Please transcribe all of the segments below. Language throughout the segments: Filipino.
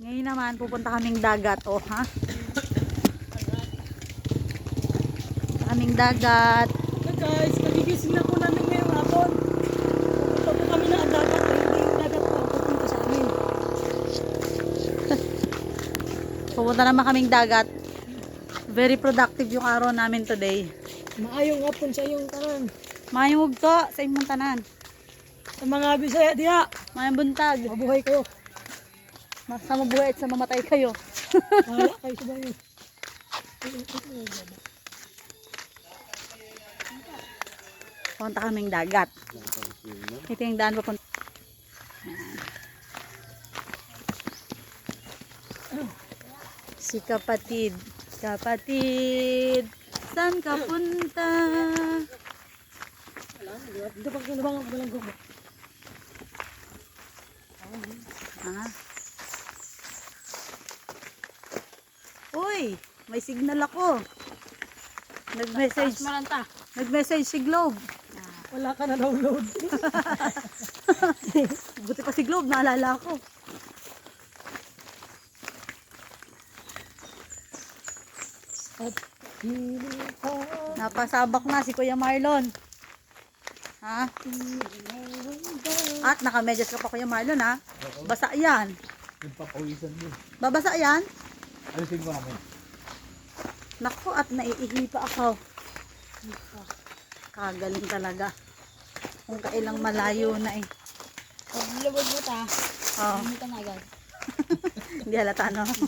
Ngayon naman, pupunta kaming dagat, oh, ha? Kaming dagat. So guys, nagigising na po namin ngayong hapon. Pupunta po kami na dagat. eh, Hindi yung dagat po pupunta sa amin. Pupunta naman kaming dagat. Very productive yung araw namin today. Maayong hapon sa iyong tanan. Mayong ugto sa imong tanan. Sa mga Bisaya diha, Mayong buntag. mabuhay kayo. Sa mabuhay at sa mamatay kayo. Hala kayo sa bayo. Punta kaming dagat. Ito yung daan papunta. Si kapatid. Kapatid. Saan ka punta? Dito pag kinabang ako lang gubo. Ha? Uy, may signal ako. Nag-message. Nag-message si Globe. Wala ka na download. Buti pa si Globe, naalala ko. Napasabak na si Kuya Marlon. Ha? At nakamedyas ka pa Kuya Marlon ha? Basa yan. Yung papawisan mo. Babasa yan? Alisin mo namin. Naku, at naiihi pa ako. Kagaling talaga. Kung kailang malayo na eh. Pag lubog mo ta, Oh, hindi ka na agad. hindi halata no? Rin.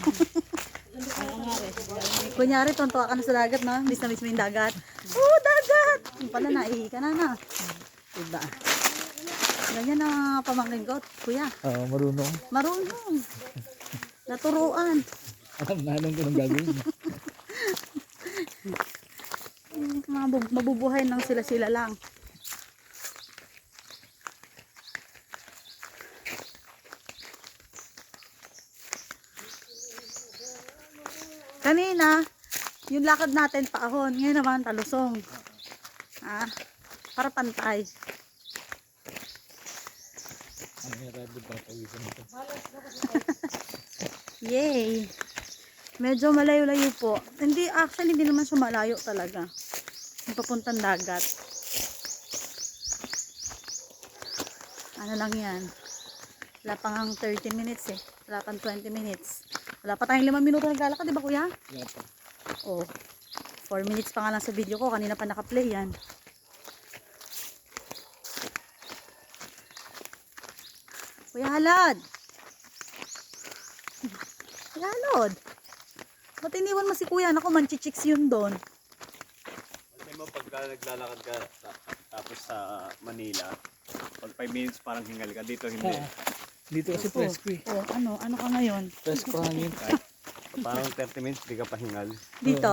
Kunyari, tonto ka na sa dagat, no? Miss na miss mo yung dagat. Oh, dagat! Yung pala, naihi ka na na. Diba? Ganyan ang pamangkin ko, kuya. Oo, marunong. Marunong. Naturuan. Alam na ko nang gagawin. Eh, Mabu- mabubuhay lang sila-sila lang. Kanina, yung lakad natin paahon. Ngayon naman, talusong. Ah, para pantay. Yay! Medyo malayo-layo po. Hindi, actually, hindi naman siya malayo talaga. Papuntang dagat. Ano lang yan? Wala pang ang 30 minutes eh. Wala pang 20 minutes. Wala pa tayong 5 minuto naglalakad, di ba kuya? Wala pa. Oh. 4 minutes pa nga lang sa video ko. Kanina pa naka-play yan. Kuya Halad! Kuya Halad! Ba't iniwan mo si kuya? Naku, manchichicks yun doon. Pagka naglalakad ka ta- tapos sa Manila, pag 5 minutes parang hingal ka, dito hindi. Ha. Dito kasi presko eh. oh, ano? Ano ka ngayon? Presko hangin. Parang 30 minutes di ka pa hingal. Dito?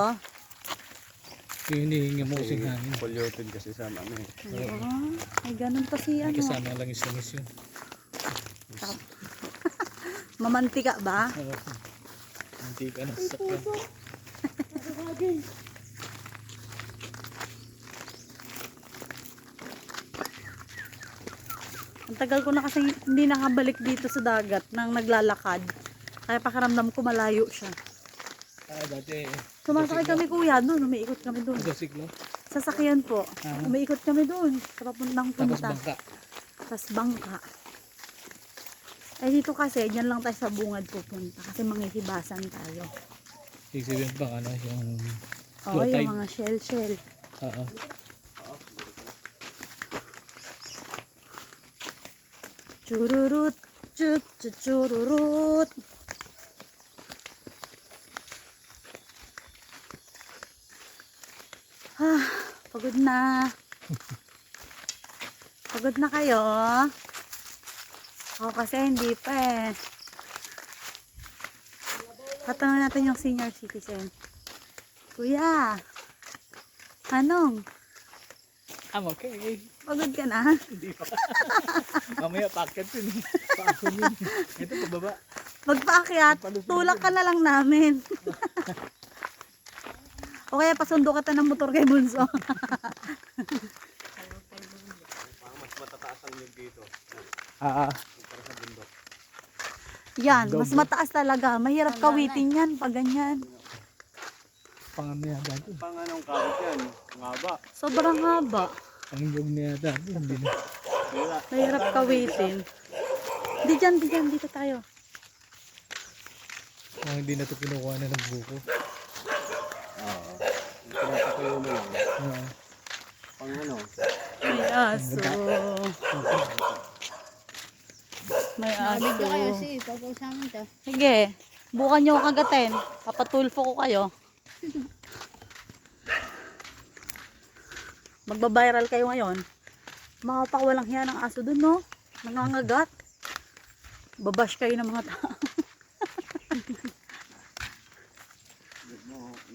Yung hinihinga mo Kasi kasing hangin. polluted kasi sa ano eh. Ah, ay ganun pa si May ano. kasama lang yung langis yun. Mamantika ba? Oo. Hindi ka na sasakyan. Ang tagal ko na kasi hindi nakabalik dito sa dagat nang naglalakad. Kaya pakiramdam ko malayo siya. Ah, dati. Sumasakay kami kuya doon, umiikot kami doon. Motosiklo. Sasakyan po. Ah. Umiikot kami doon sa papuntang Tapos punta. bangka. Tapos bangka. Eh dito kasi, dyan lang tayo sa bungad pupunta. Kasi manghihibasan tayo. Ibig sabihin bang ano yung Oo, yung mga shell-shell. Oo. Chururut, chut, chut, chururut. Ah, pagod na. Pagod na kayo? Ako kasi hindi pa eh. Katanong natin yung senior citizen. Kuya, anong? I'm okay. Pagod ka na? Hindi pa. Mamaya packet yun. eh. Paako yun. Ito pababa. Magpaakyat, tulak ka na lang namin. o kaya pasundo ka ta ng motor kay Bunso. Parang mas matataas ang yun dito. Ah, ah. Para sa bundok. Yan, mas mataas talaga. Mahirap kawitin yan pag ganyan. Pang ano yan dati. Pang anong kawit yan? Ang haba. Sobrang haba. Pang nyog na yan dati. Hindi na. Mahirap kawitin. Di dyan, di dyan, dito tayo. Kung hindi na ito kinukuha na ng buko. Oo. Pinapatuyo mo lang. Oo. Pang ano? May aso. May kayo aso. Sige, bukan nyo kagatin. Papatulfo ko kayo. Magbabiral kayo ngayon. Makapakawalang hiya ng aso dun, no? Nangangagat. Babash kayo ng mga tao.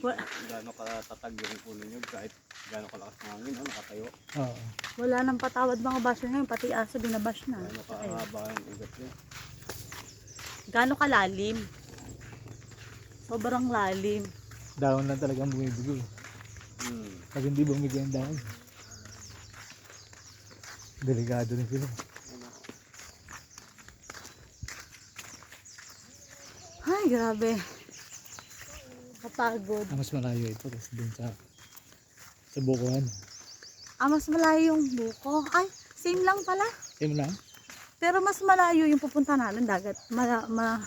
Wa- Gano'n katatag yung puno nyo kahit gano'n kalakas ng hangin, no? nakatayo. Oo. Wala nang patawad mga basher ngayon, pati aso binabash na. Gano'n kahaba yung ugat nyo. Gano'ng kalalim? Sobrang lalim. Dahon lang talagang bumibigay. Hmm. Pag hindi bumigay ang dahon. Delikado rin sila. Ay, grabe. Kapagod. Ah, mas malayo ito kasi dun sa sa bukuhan. Ah, mas malayo yung buko. Ay, same lang pala. Same lang. Pero mas malayo yung pupunta namin dagat. Mala, ma,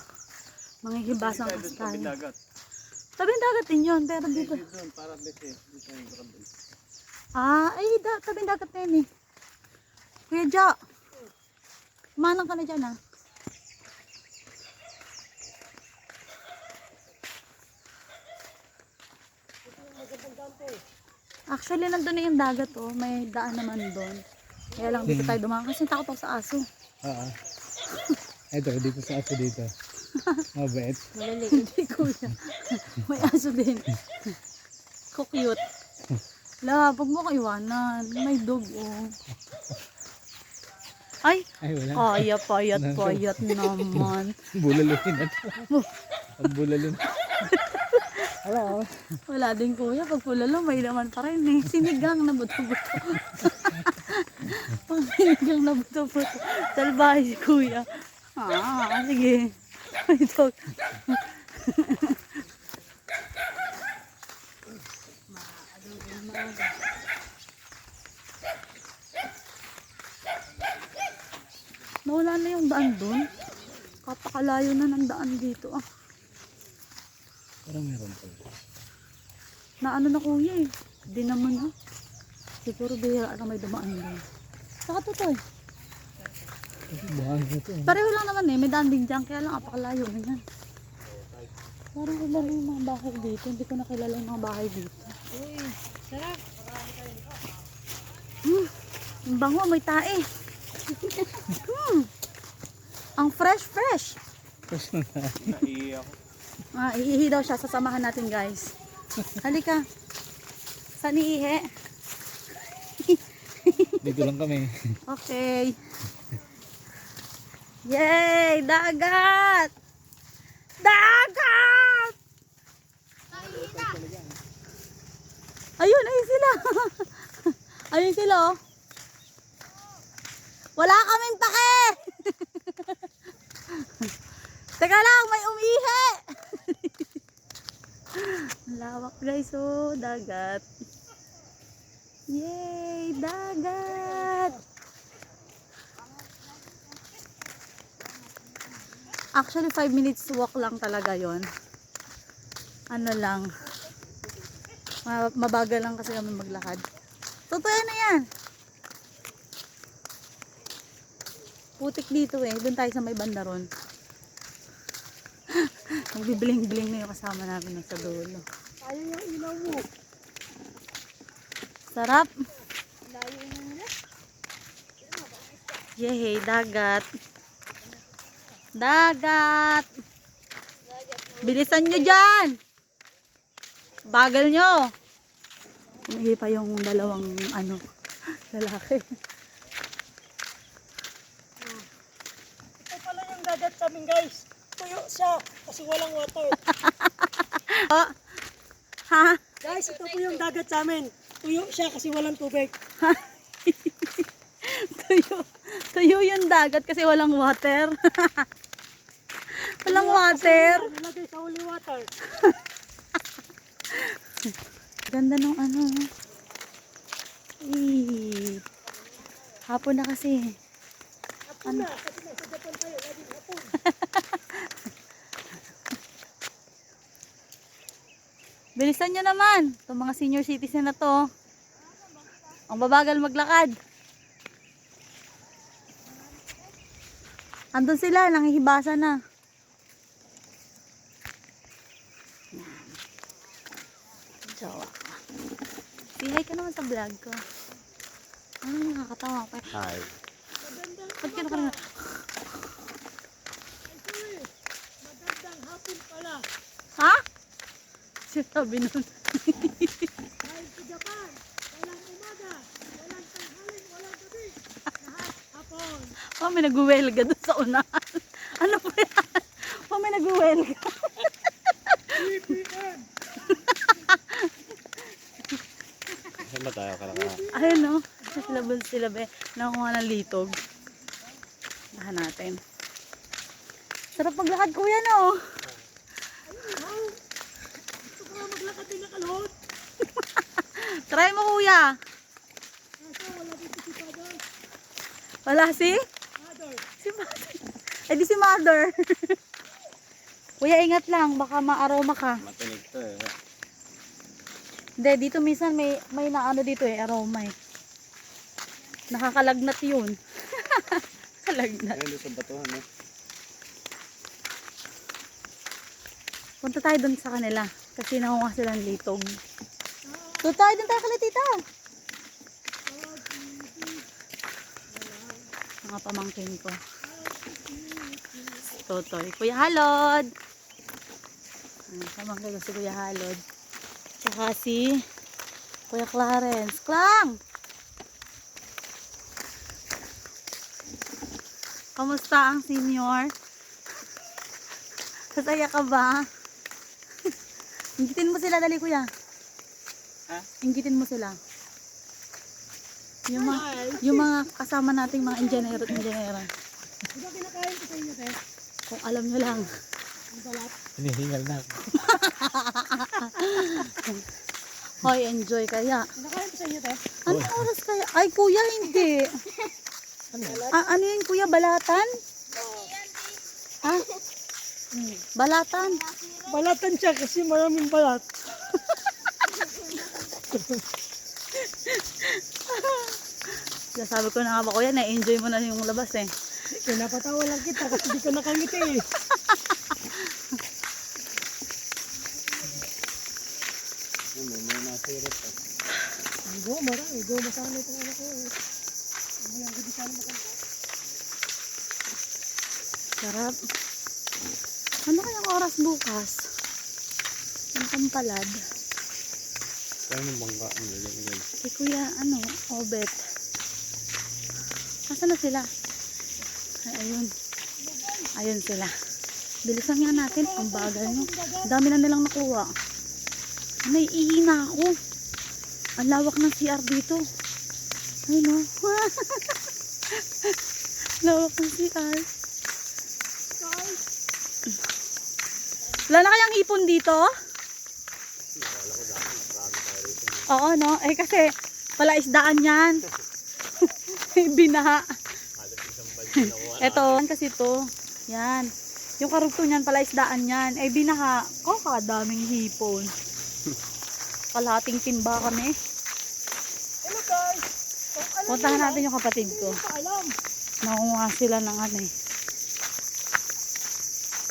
manghihibasan Tayo kasi doon sa tayo. dagat. Din yun, pero dito. Dito doon, para bete. Dito yung. Ah, ay, da, tabing dagat na yun eh. Kuya Ja, manang ka na dyan ah. Actually, nandun na yung dagat oh. May daan naman doon. Kaya lang dito tayo dumaan kasi takot ako sa aso. Oo. Ito, dito sa aso dito. Mabait. Hindi kuya. May aso din. Cute. La, pag mo ko iwanan. May dog oh. Ay, Ay, wala. kaya payat payat naman. Bulalun na ito. Ang bulalun. Hello. Wala din kuya. Pag pulalo, may laman pa rin eh. Sinigang na buto-buto. Pag sinigang na buto-buto. Salbahe si kuya. Ah, sige. May dog. Nawala na yung daan dun. Kapakalayo na ng daan dito ah. Parang meron pa. Na ano na kuya eh. Di naman ah. Siguro bihira na may dumaan doon. Saka ito. eh. Pareho lang naman eh. May daan din dyan. Kaya lang apakalayo na yan. Parang iba na yung mga bahay dito. Hindi ko nakilala yung mga bahay dito. Uy, sarap. Hmm. Ang bango. May tae. hmm. Ang fresh fresh. Naiiyak ako. Ah, iihi daw siya. Sasamahan natin guys. Halika. Saan iihi? Dito lang kami. Okay. Yay! Dagat! Dagat! Ayun, ayun sila. ayun sila, oh. Wala kaming pake! Teka lang, may umihi! Lawak guys, oh. Dagat. Yay! Dagat! Actually, 5 minutes walk lang talaga yon. Ano lang. ma- Mabagal lang kasi kami maglakad. Totoo na yan. Putik dito eh. Doon tayo sa may banda ron. Magbibiling-biling na yung kasama namin sa dulo. Ayaw yung ilaw mo. Sarap. Yehey, dagat. Dagat. Bilisan nyo dyan. Bagal nyo. Umihi pa yung dalawang ano, lalaki. Ito pala yung dagat namin guys. Tuyo siya kasi walang water. Oh. Ha? guys, ito po yung dagat sa amin. Tuyo siya kasi walang tubig. Tuyo. Tuyo yung dagat kasi walang water. Walang water. Nilagay sa holy water. Ganda nung ano. Eh. Hapon na kasi. Hapon na. Kasi nasa Japan tayo. Laging hapon. Bilisan nyo naman. Itong mga senior citizen na to. Ang babagal maglakad. Andun sila, nangihibasa na. Jowa ka. Say hi ka naman sa vlog ko. Ano nakakatawa pa. Hi. Ba't ka na Magandang hapon pala. Ha? Sinabi nun. Dahil sa Japan, walang umaga, walang tanghaling, walang gabi. Lahat hapon. Oh, may nag-welga doon sa unahan. Ano pa yan? Oh, may nag-welga. VPN. Saan ba tayo kalaka? Ayun no. Sila ba sila ba? Nakuha ng litog. Lahan natin. Sarap maglakad kuya no. Maglakad din na kalhot. Try mo kuya. Wala si? Father. Si mother. Eh di si mother. kuya ingat lang. Baka ma-aroma ka. Matinig to eh. Hindi, dito minsan may, may naano dito eh. Aroma eh. Nakakalagnat yun. Kalagnat. Ayun sa batuhan eh. Punta tayo dun sa kanila. Kasi nakuha sila ng litog. So tayo dun tayo kala tita. Mga pamangkin ko. Totoy. Kuya Halod. Ang pamangkin ko si Kuya Halod. Tsaka si Kuya Clarence. Klang! Kamusta ang senior? Masaya ka ba? Inggitin mo sila, dali kuya. Ha? Inggitin mo sila. Yung, mga, yung mga kasama nating mga engineer at engineera. Di ba kinakain ko sa inyo, te? Kung alam nyo lang. Hinihingal na ako. Hoy, enjoy kaya. Kinakain ko sa inyo, te? Anong oras kaya? Ay, kuya, hindi. Ah, ano yun, kuya? Balatan? Ha? Hmm, Balatan. Balatan siya kasi maraming balat. Sabi ko na nga ba, kuya, na-enjoy mo na yung labas eh. Pinapatawa lang kita kasi di ka nakangiti eh. Ayun, nasirit eh. Ang go, marami. Go, masama itong anak ko. eh. Walang hindi sana maganda. Sarap. Ano kayang oras bukas? Ang kampalad. Kaya yung bangka. Ang galing galing. Si Kuya, ano, Obet. Nasaan na sila? Ay, ayun. Ayun sila. Bilisan nga natin. Ang bagal? Ang dami na nilang nakuha. Naiihi na ako. Ang lawak ng CR dito. Ay, no? lawak ng CR. Wala na kayang ipon dito? Oo, no? Eh, kasi palaisdaan yan. Binaha. Ito, kasi to. Yan. Yung karugto niyan, palaisdaan yan. Eh, binaha. Oh, kadaming hipon. Kalahating timba kami. Hello guys! Puntahan natin yung kapatid ko. Nakuha sila ng ano eh.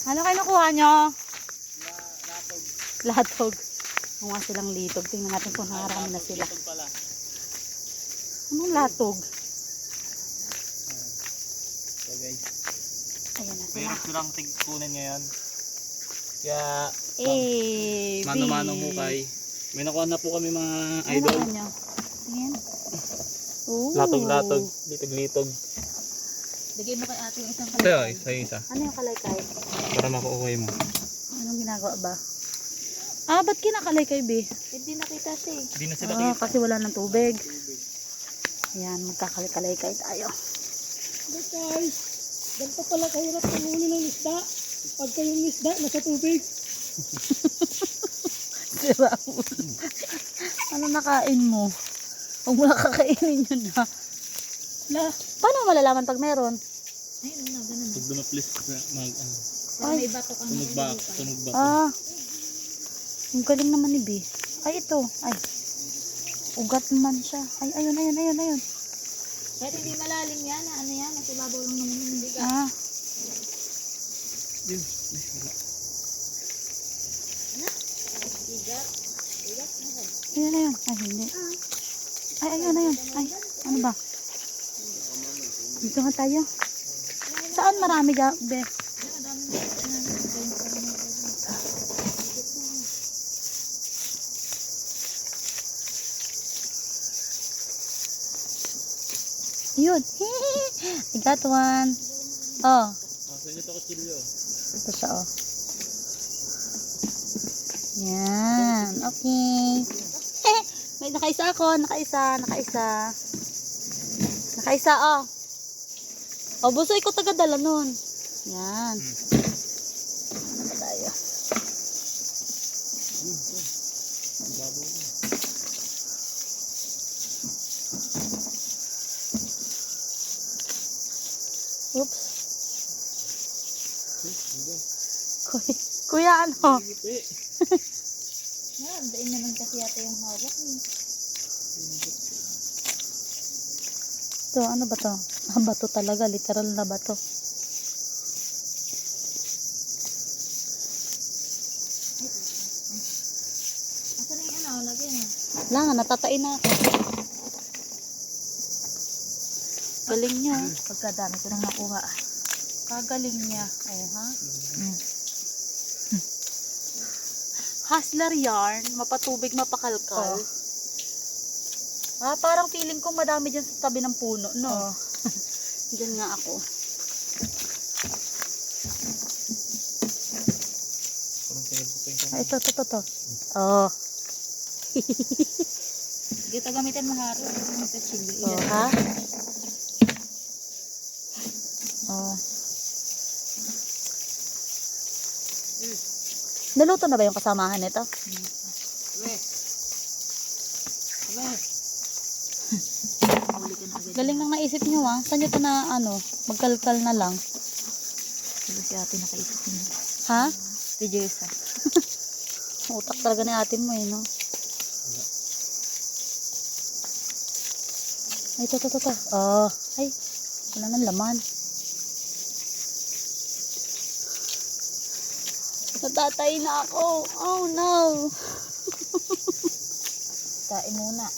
Ano kayo nakuha nyo? Latog. Nakuha silang litog. Tingnan natin kung nakarami na sila. Anong latog? So guys, Ayan na sila. mahirap ko lang tigkunan ngayon. Kaya, Eh, mano-mano B. mo kay. May nakuha na po kami mga Ano idol. nakuha nyo? Tingin. Latog-latog, litog-litog. Bigay mo kay ate yung isang Ito kalaykay. isa isa. Ano yung kalaykay? Para makukuha mo. Anong ginagawa ba? Ah, ba't kinakalaykay, B? Hindi nakita siya eh. Hindi na sila Ah, kita. kasi wala ng tubig. Ayan, magkakalaykay tayo. Hello guys! Ganito pala kahirap panghuli ng isda. Pagka yung isda nasa tubig. Sira ulo. ano nakain mo? Huwag mo na kakainin yun ha. La, Paano malalaman pag meron? Ayun na, ganun. Pag dumaplis na mag, ano, may batok ang tunog ba, tunog ba? Ah. Ang galing naman ni B. Ay, ito. Ay. Ugat naman siya. Ay, ayun, ayun, ayun, ayun. Kahit hindi malalim yan, ano yan, nasa ibabaw lang naman yung bigat. Ah. Yun, ay, wala. Bigat na ayun. Ay, hindi. Ay, ayun, ayun. Ay, ano ba? Dito nga tayo. Saan marami ga, be? Na. Yun. I got one. Oh, Ah, ito siya, oh. Yan. Okay. May nakaisa ako. Nakaisa. Nakaisa. Nakaisa, oh. Oh, busoy ko tagadala nun. Yan. Tayo? Oops. Kuya ano? Yan, dain naman kasi yata yung hawak. eh. Ito, ano ba to? Ah, bato talaga. Literal na bato. Asan na yung ano, lagyan na. Wala nga, natatain na ako. Galing niya. Pagkadami ko nang nakuha. Kagaling niya. Oh, ha? Mm. Hustler yarn. Mapatubig, mapakalkal. Ah, parang feeling ko madami dyan sa tabi ng puno, no? Diyan nga ako. Ah, ito, ito, ito, ito. Oh. Sige, ito gamitin mo haro. Magkachili. Oh, ha? Oh. Naluto na ba yung kasamahan nito? Galing nang naisip nyo ah. Saan nyo ito na ano, magkalkal na lang? Diba si ate nakaisip niya. Ha? Si Jessa. Utak talaga ni atin mo eh, no? Ay, ito, ito, ito. Oh, ay, wala nang laman. Natatay na ako. Oh, no. Kain muna.